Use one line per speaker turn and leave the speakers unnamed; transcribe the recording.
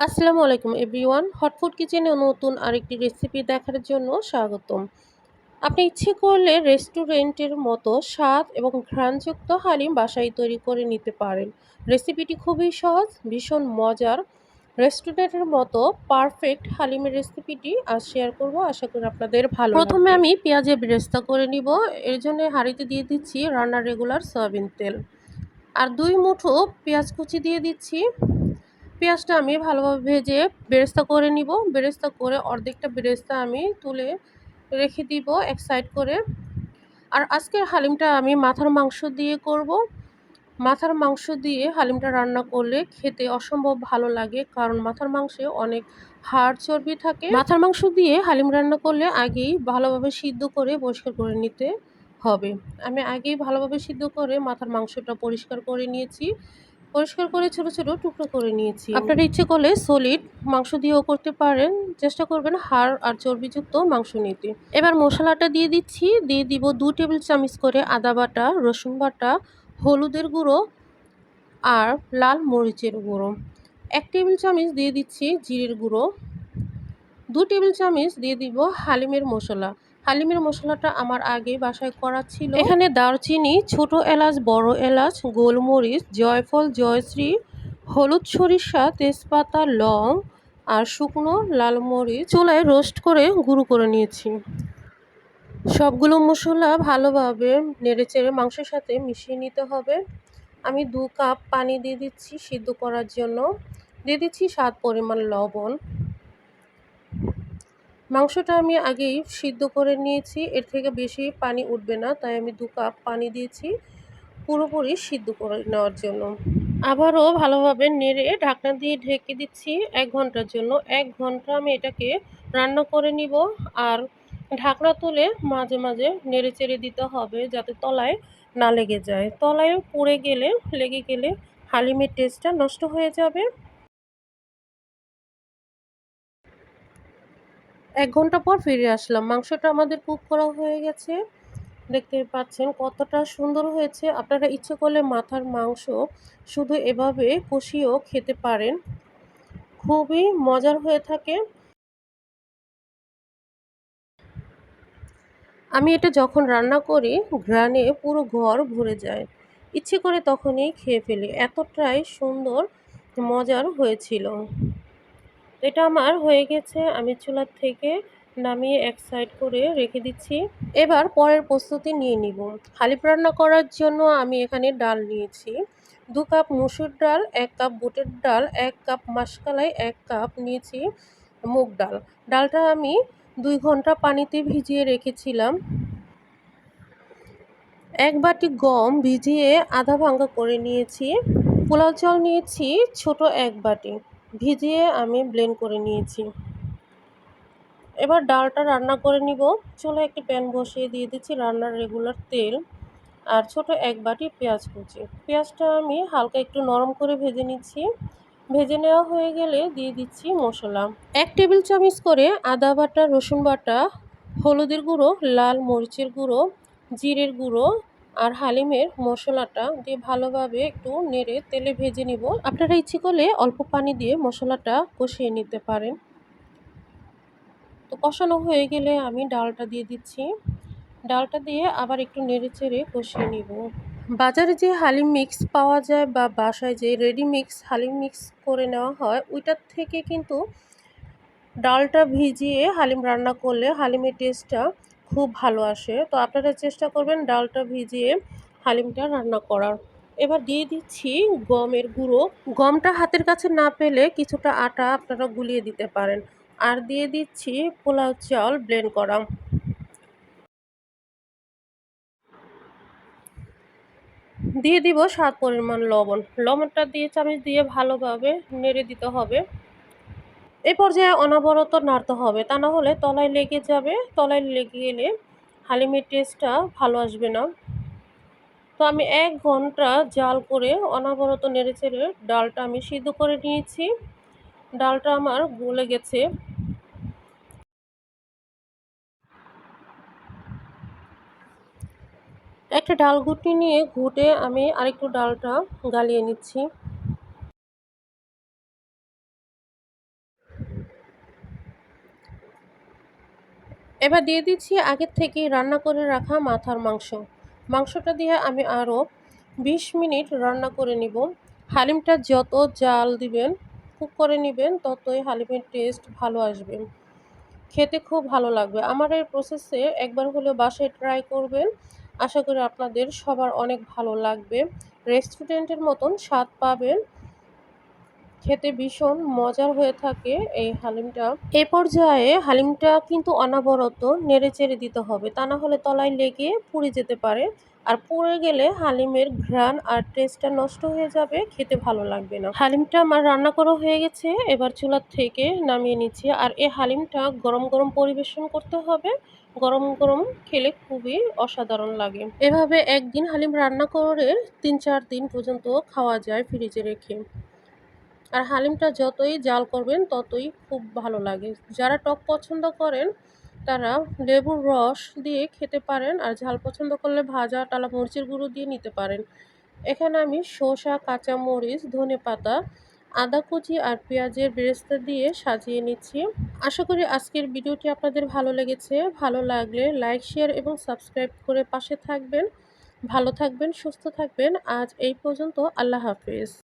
আসসালামু আলাইকুম এভরিওয়ান। হটফুড কিচেনে নতুন আরেকটি রেসিপি দেখার জন্য স্বাগতম। আপনি ইচ্ছে করলে রেস্টুরেন্টের মতো স্বাদ এবং ঘ্রাণযুক্ত হালিম বাসায় তৈরি করে নিতে পারেন। রেসিপিটি খুবই সহজ, ভীষণ মজার। রেস্টুরেন্টের মতো পারফেক্ট হালিমের রেসিপিটি আজ শেয়ার করব। আশা করি আপনাদের ভালো প্রথমে আমি পেঁয়াজের বেরেস্তা করে নিব। এর জন্য হাঁড়িতে দিয়ে দিচ্ছি রান্নার রেগুলার সয়াবিন তেল। আর দুই মুঠো পেঁয়াজ কুচি দিয়ে দিচ্ছি। পেঁয়াজটা আমি ভালোভাবে ভেজে বেরেস্তা করে নিব। বেরেস্তা করে অর্ধেকটা বেরেস্তা আমি তুলে রেখে দিব এক সাইড করে। আর আজকের হালিমটা আমি মাথার মাংস দিয়ে করব। মাথার মাংস দিয়ে হালিমটা রান্না করলে খেতে অসম্ভব ভালো লাগে, কারণ মাথার মাংসে অনেক হাড় চর্বি থাকে। মাথার মাংস দিয়ে হালিম রান্না করলে আগেই ভালোভাবে সিদ্ধ করে পরিষ্কার করে নিতে হবে। আমি আগেই ভালোভাবে সিদ্ধ করে মাথার মাংসটা পরিষ্কার করে নিয়েছি। পরিষ্কার করে ছোট ছোট টুকরো করে নিয়েছি। আপনারা ইচ্ছে করলে সলিড মাংস দিয়েও করতে পারেন, চেষ্টা করবেন হাড় আর চর্বিযুক্ত মাংস নিতে। এবার মশলাটা দিয়ে দিচ্ছি, দিয়ে দিব দু টেবিল চামচ করে আদা বাটা, রসুন বাটা, হলুদের গুঁড়ো আর লাল মরিচের গুঁড়ো। এক টেবিল চামচ দিয়ে দিচ্ছি জিরের গুঁড়ো। দু টেবিল চামচ দিয়ে দিব হালিমের মশলা। হালিমের মশলাটা আমার আগে বাসায় করা ছিল। এখানে দারচিনি, ছোট এলাচ, বড় এলাচ, গোলমরিচ, জয়ফল, জয়শ্রী, হলুদ সরিষা, তেজপাতা, লং আর শুকনো লাল মরিচ চুলায় রোস্ট করে গুঁড়ো করে নিয়েছি। সবগুলো মশলা ভালোভাবে নেড়েচেড়ে মাংসের সাথে মিশিয়ে নিতে হবে। আমি দু কাপ পানি দিয়ে দিচ্ছি সিদ্ধ করার জন্য। দিয়ে দিচ্ছি স্বাদ পরিমাণ লবণ। মাংসটা আমি আগেই সিদ্ধ করে নিয়েছি। এর থেকে বেশি পানি উঠবে না, তাই আমি দু কাপ পানি দিয়েছি পুরোপুরি সিদ্ধ করে নেওয়ার জন্য। আবারও ভালোভাবে নেড়ে ঢাকনা দিয়ে ঢেকে দিচ্ছি এক ঘণ্টার জন্য। এক ঘণ্টা আমি এটাকে রান্না করে নিব আর ঢাকনা তুলে মাঝে মাঝে নেড়ে চেড়ে দিতে হবে যাতে তলায় না লেগে যায়। তলায় পুড়ে গেলে, লেগে গেলে হালিমের টেস্টটা নষ্ট হয়ে যাবে। এক ঘণ্টা পর ফিরে আসলাম। মাংসটা আমাদের কুক করা হয়ে গেছে। দেখতে পাচ্ছেন কতটা সুন্দর হয়েছে। আপনারা ইচ্ছে করলে মাথার মাংস শুধু এভাবে কষিয়েও খেতে পারেন। খুবই মজার হয়ে থাকে। আমি এটা যখন রান্না করি গ্রানে পুরো ঘর ভরে যায়। ইচ্ছে করে তখনই খেয়ে ফেলি। এতটাই সুন্দর, মজার হয়েছিল। এটা আমার হয়ে গেছে, আমি চুলার থেকে নামিয়ে এক সাইড করে রেখে দিচ্ছি। এবার পরের প্রস্তুতি নিয়ে নিব। হালিপ রান্না করার জন্য আমি এখানে ডাল নিয়েছি। দু কাপ মুসুর ডাল, এক কাপ বুটের ডাল, এক কাপ মাসকালাই, এক কাপ নিয়েছি মুগ ডাল। ডালটা আমি দুই ঘণ্টা পানিতে ভিজিয়ে রেখেছিলাম। এক বাটি গম ভিজিয়ে আধা ভাঙ্গা করে নিয়েছি। পোলাও চাল নিয়েছি ছোট এক বাটি। ভিজিয়ে আমি ব্লেন্ড করে নিয়েছি। এবার ডালটা রান্না করে নিব। চলো একটি প্যান বসিয়ে দিয়ে দিচ্ছি রান্নার রেগুলার তেল আর ছোট এক বাটি পেঁয়াজ কুচি। পেঁয়াজটা আমি হালকা একটু নরম করে ভেজে নিচ্ছি। ভেজে নেওয়া হয়ে গেলে দিয়ে দিচ্ছি মশলা। এক টেবিল চামচ করে আদা বাটা, রসুন বাটা, হলুদের গুঁড়ো, লাল মরিচের গুঁড়ো, জিরের গুঁড়ো আর হালিমের মশলাটা দিয়ে ভালোভাবে একটু নেড়ে তেলে ভেজে নিব। আপনারা ইচ্ছে করলে অল্প পানি দিয়ে মশলাটা কষিয়ে নিতে পারেন। তো কষানো হয়ে গেলে আমি ডালটা দিয়ে দিচ্ছি। ডালটা দিয়ে আবার একটু নেড়ে চেড়ে কষিয়ে নিব। বাজারে যে হালিম মিক্স পাওয়া যায় বা বাসায় যে রেডি মিক্স, হালিম মিক্স করে নেওয়া হয়, ওইটার থেকে কিন্তু ডালটা ভিজিয়ে হালিম রান্না করলে হালিমের টেস্টটা খুব ভালো আসে। তো আপনারা চেষ্টা করবেন ডালটা ভিজিয়ে হালিমটা রান্না করার। এবার দিয়ে দিচ্ছি গমের গুঁড়ো। গমটা হাতের কাছে না পেলে কিছুটা আটা আপনারা গুলিয়ে দিতে পারেন। আর দিয়ে দিচ্ছি পোলাও চাল ব্লেন্ড করা। দিয়ে দিব স্বাদ পরিমাণ লবণ। লবণটা দিয়ে চামচ দিয়ে ভালোভাবে নেড়ে দিতে হবে। এই পর্যায়ে অনবরত নাড়তে হবে। তা না হলে তলায় লেগে যাবে। তলায় লেগে গেলে হালিমের টেস্টটা ভালো আসবে না। তো আমি এক ঘণ্টা জাল করে অনবরত নেড়ে চেড়ে ডালটা আমি সিদ্ধ করে নিয়েছি। ডালটা আমার গলে গেছে। একটা ডাল ঘুটি নিয়ে ঘুটে আমি আরেকটু ডালটা গালিয়ে নিচ্ছি। এবার দিয়ে দিচ্ছি আগের থেকেই রান্না করে রাখা মাথার মাংস। মাংসটা দিয়ে আমি আরও বিশ মিনিট রান্না করে নিব। হালিমটা যত জাল দিবেন, কুক করে নেবেন, ততই হালিমের টেস্ট ভালো আসবে। খেতে খুব ভালো লাগবে। আমার এই প্রসেসে একবার হলেও বাসায় ট্রাই করবেন। আশা করি আপনাদের সবার অনেক ভালো লাগবে। রেস্টুরেন্টের মতন স্বাদ পাবেন। খেতে ভীষণ মজার হয়ে থাকে এই হালিমটা। এ পর্যায়ে হালিমটা কিন্তু অনাবরত নেড়ে চেড়ে দিতে হবে। তা না হলে তলায় লেগে পুড়ে যেতে পারে। আর পুড়ে গেলে হালিমের ঘ্রাণ আর টেস্টটা নষ্ট হয়ে যাবে, খেতে ভালো লাগবে না। হালিমটা আমার রান্না করা হয়ে গেছে, এবার চুলার থেকে নামিয়ে নিচ্ছি। আর এই হালিমটা গরম গরম পরিবেশন করতে হবে। গরম গরম খেলে খুবই অসাধারণ লাগে। এভাবে একদিন হালিম রান্না করে তিন চার দিন পর্যন্ত খাওয়া যায় ফ্রিজে রেখে। আর হালিমটা যতই জাল করবেন, ততই খুব ভালো লাগে। যারা টক পছন্দ করেন, তারা লেবুর রস দিয়ে খেতে পারেন আর ঝাল পছন্দ করলে ভাজা, টালা মরিচের গুঁড়ো দিয়ে নিতে পারেন। এখানে আমি শসা কাঁচা মরিচ ধনে পাতা, আদা কুচি আর পেঁয়াজের বেরেস্তা দিয়ে সাজিয়ে নিচ্ছি। আশা করি আজকের ভিডিওটি আপনাদের ভালো লেগেছে। ভালো লাগলে লাইক, শেয়ার এবং সাবস্ক্রাইব করে পাশে থাকবেন। ভালো থাকবেন, সুস্থ থাকবেন। আজ এই পর্যন্ত আল্লাহ হাফেজ।